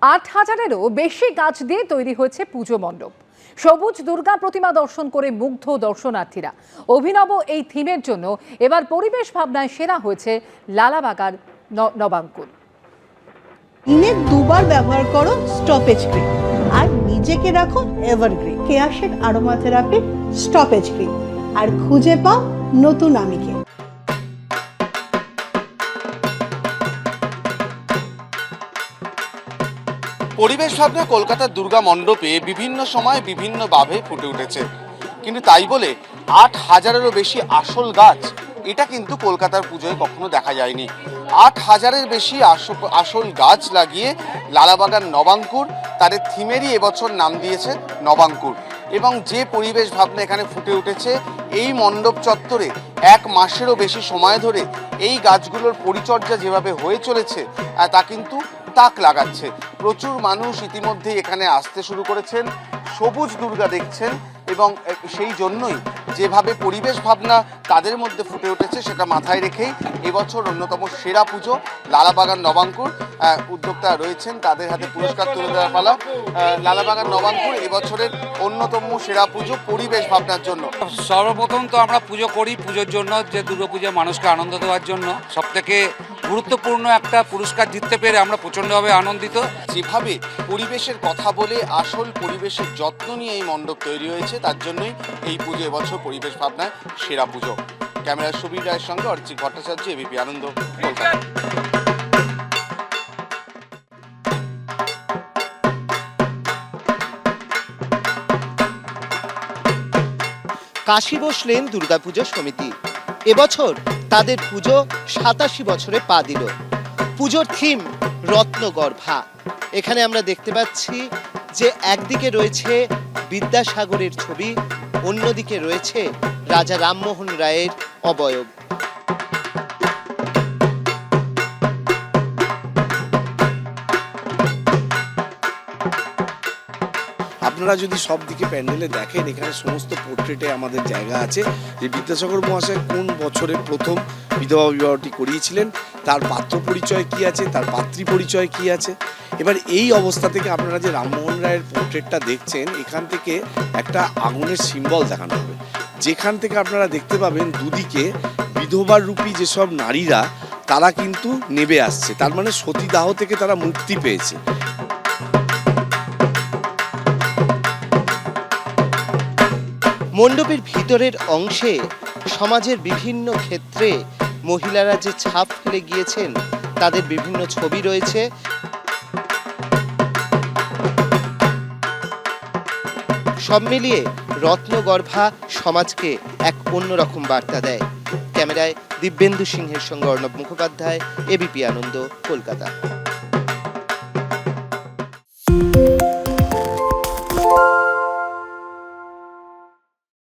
আট হাজারেরও বেশি গাছ দিয়ে তৈরি হয়েছে পুজো মণ্ডপ। সবুজ দুর্গা প্রতিমা দর্শন করে মুগ্ধ দর্শনার্থীরা। অভিনব এই থিমের জন্য এবার পরিবেশ ভাবনায় সেরা হয়েছে লালাবাগার ন- নবাঙ্কুর। দিনে দুবার ব্যবহার করো স্টপেজ ক্রিম আর নিজেকে রাখো এভারগ্রিন কেয়াশের আরোমা স্টপেজ ক্রিম আর খুঁজে পাও নতুন আমিকে। পরিবেশ ভাবনা কলকাতার দুর্গা মণ্ডপে বিভিন্ন সময় বিভিন্নভাবে ফুটে উঠেছে। কিন্তু তাই বলে আট হাজারেরও বেশি আসল গাছ এটা কিন্তু কলকাতার পুজোয় কখনো দেখা যায়নি। আট হাজারের বেশি আস- আসল গাছ লাগিয়ে লালাবাগান নবাঙ্কুর, তাদের থিমেরই এবছর নাম দিয়েছে নবাঙ্কুর। এবং যে পরিবেশ ভাবনা এখানে ফুটে উঠেছে, এই মণ্ডপ চত্বরে এক মাসেরও বেশি সময় ধরে এই গাছগুলোর পরিচর্যা যেভাবে হয়ে চলেছে তা কিন্তু তাক লাগাচ্ছে। প্রচুর মানুষ ইতিমধ্যেই এখানে আসতে শুরু করেছেন। সবুজ দুর্গা দেখছেন। এবং সেই জন্যই যেভাবে পরিবেশ ভাবনা তাদের মধ্যে ফুটে উঠেছে সেটা মাথায় রেখেই এবছর অন্যতম সেরা পুজো লালাবাগান নবাঙ্কুর উদ্যোক্তা রয়েছেন তাদের হাতে পুরস্কার তুলে দেওয়ার পালা। লালাবাগান নবাঙ্কুর এবছরের অন্যতম সেরা পুজো পরিবেশ ভাবনার জন্য। সর্বপ্রথম তো আমরা পুজো করি পুজোর জন্য যে দুর্গাপুজো মানুষকে আনন্দ দেওয়ার জন্য। সব থেকে গুরুত্বপূর্ণ একটা পুরস্কার জিততে পেরে আমরা প্রচণ্ডভাবে আনন্দিত। যেভাবে পরিবেশের কথা বলে আসল পরিবেশের যত্ন নিয়ে এই মণ্ডপ তৈরি হয়েছে তার জন্যই এই পুজো এবছর পরিবেশ ভাবনায় সেরা পুজো। ক্যামেরার সুবীর রায়ের সঙ্গে অরিজিৎ ভট্টাচার্য, এবিপি আনন্দ, কলকাতা। কাশী বসলেন দুর্গাপুজো সমিতি। এবছর তাদের পুজো সাতাশি বছরে পা দিল। পুজোর থিম রত্নগর্ভা। এখানে আমরা দেখতে পাচ্ছি যে একদিকে রয়েছে বিদ্যাসাগরের ছবি, অন্যদিকে রয়েছে রাজা রামমোহন রায়ের অবয়ব। আপনারা যদি সব দিকে প্যান্ডেলে দেখেন, এখানে সমস্ত পোর্ট্রেটে আমাদের জায়গা আছে। যে বিদ্যাসাগর মহাশয় কোন বছরে প্রথম বিধবা বিবাহটি করিয়েছিলেন, তার পাত্র পরিচয় কি আছে, তার পাত্রী পরিচয় কি আছে? এবার এই অবস্থা থেকে আপনারা যে রামমোহন রায়ের পোর্ট্রেটটা দেখছেন, এখান থেকে একটা আগুনের সিম্বল দেখানো হবে। যেখান থেকে আপনারা দেখতে পাবেন দুদিকে বিধবার রূপী যেসব নারীরা, তারা কিন্তু নেবে আসছে। তার মানে সতীদাহ থেকে তারা মুক্তি পেয়েছে। মণ্ডপের ভিতরের অংশে সমাজের বিভিন্ন ক্ষেত্রে মহিলারা যে ছাপ ফেলে গিয়েছেন, তাদের বিভিন্ন ছবি রয়েছে। সব মিলিয়ে রত্নগর্ভা সমাজকে এক অন্যরকম বার্তা দেয়। ক্যামেরায় দিব্যেন্দু সিংহের সঙ্গে অর্ণব মুখোপাধ্যায় এবিপি আনন্দ, কলকাতা।